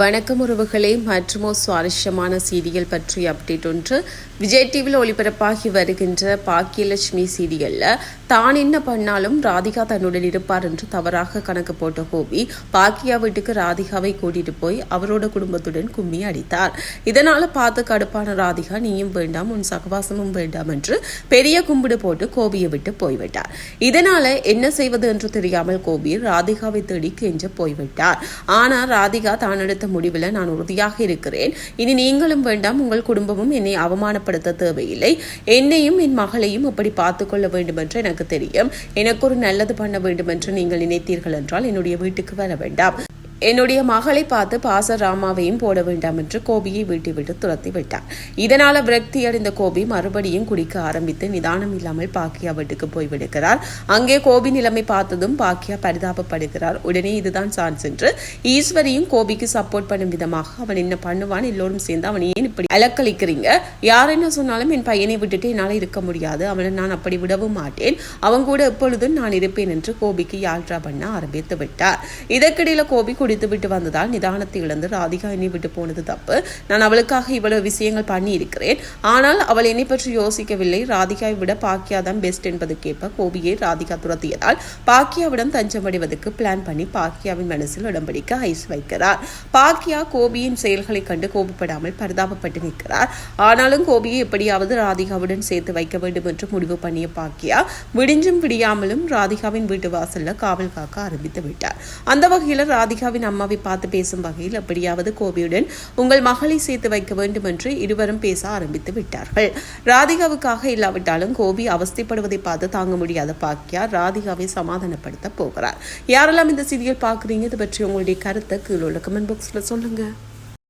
வணக்கம் உறவுகளே மற்றுமோ சுவாரஸ்யமான சீரியல் பற்றிய அப்டேட் ஒன்று. விஜய் டிவியில் ஒளிபரப்பாகி வருகின்ற பாக்கியலட்சுமி சீரியல்ல தான் என்ன பண்ணாலும் ராதிகா தன்னுடன் இருப்பார் என்று தவறாக கணக்கு போட்ட கோபி பாக்கியா வீட்டுக்கு ராதிகாவை கூட்டிட்டு போய் அவரோட குடும்பத்துடன் கும்மி அடித்தார். இதனால பார்த்து கடுப்பான ராதிகா நீயும் வேண்டாம் உன் சகவாசமும் வேண்டாம் என்று பெரிய கும்பிடு போட்டு கோபியை விட்டு போய்விட்டார். இதனால என்ன செய்வது என்று தெரியாமல் கோபி ராதிகாவை தேடி கெஞ்ச போய்விட்டார். ஆனால் ராதிகா தான் எடுத்த முடிவில் நான் உறுதியாக இருக்கிறேன். இனி நீங்களும் வேண்டாம் உங்கள் குடும்பமும் என்னை அவமானப்படுத்த தேவையில்லை. என்னையும் என் மகளையும் அப்படி பார்த்துக்கொள்ள வேண்டும் என்று எனக்கு தெரியும். எனக்கு ஒரு நல்லது பண்ண வேண்டும் என்று நீங்கள் நினைத்தீர்கள் என்றால் என்னுடைய வீட்டுக்கு வர வேண்டாம். என்னுடைய மகளை பார்த்து பாச ராமாவையும் போட வேண்டாம் என்று கோபியை வீட்டிவிட்டு துரத்தி விட்டார். இதனால் விரக்தி அடைந்த கோபி மறுபடியும் குடிக்க ஆரம்பித்து நிதானம் இல்லாமல் பாக்கியா வீட்டுக்கு போய்விடுகிறார் அங்கே கோபி நிலைமை பார்த்ததும் பாக்கியா பரிதாபப்படுகிறார். உடனே இதுதான் சான்ஸ் என்று ஈஸ்வரியும் கோபிக்கு சப்போர்ட் பண்ணும் விதமாக அவன் என்ன பண்ணுவான்? எல்லோரும் சேர்ந்து அவன் ஏன் இப்படி அலக்களிக்கிறீங்க யார் என்ன சொன்னாலும் என் பையனை விட்டுட்டு என்னால் இருக்க முடியாது. அவனை நான் அப்படி விடவும் மாட்டேன். அவன் கூட எப்பொழுதும் நான் இருப்பேன் என்று கோபிக்கு யாழ்ரா பண்ண ஆரம்பித்து விட்டார். இதற்கிடையில கோபி குடி விட்டு வந்ததால் நிதானத்தை இழந்து ராதிகா என்னை விட்டு போனது தப்பு. நான் அவளுக்காக இவ்வளவு விஷயங்கள் பண்ணி இருக்கிறேன் ஆனால் அவள் என்னை பற்றி யோசிக்கவில்லை. ராதிகாவை விட பாக்கியா தான் பெஸ்ட் என்பதற்கேற்ப கோபியை ராதிகா துரத்தியதால் பாக்கியாவிடம் தஞ்சம் அடைவதற்கு பிளான் பண்ணி பாக்கியாவின் மனசில் உடம்படிக்க ஐஸ் வைக்கிறார். பாக்கியா கோபியின் செயல்களை கண்டு கோபப்படாமல் பரிதாபப்பட்டு நிற்கிறார். ஆனாலும் கோபியை எப்படியாவது ராதிகாவுடன் சேர்த்து வைக்க வேண்டும் என்று முடிவு பண்ணிய பாக்கியா விடிஞ்சும் விடியாமலும் ராதிகாவின் வீட்டு வாசல்ல காவல் காக்க ஆரம்பித்து விட்டார். அந்த வகையில் ராதிகா ராதிகாவின் அம்மாவை பார்த்து பேசும் வகையில் எப்படியாவது கோபியுடன் உங்கள் மகளை சேர்த்து வைக்க வேண்டும் என்று இருவரும் பேச ஆரம்பித்து விட்டார்கள். ராதிகாவுக்காக இல்லாவிட்டாலும் கோபி அவஸ்தைப்படுவதை பார்த்து தாங்க முடியாத பாக்கியா ராதிகாவை சமாதானப்படுத்த போகிறார். யாரெல்லாம் இந்த சீரியல் பார்க்குறீங்க? இது பற்றி உங்களுடைய கருத்தை கீழே உள்ள கமெண்ட் பாக்ஸில் சொல்லுங்கள்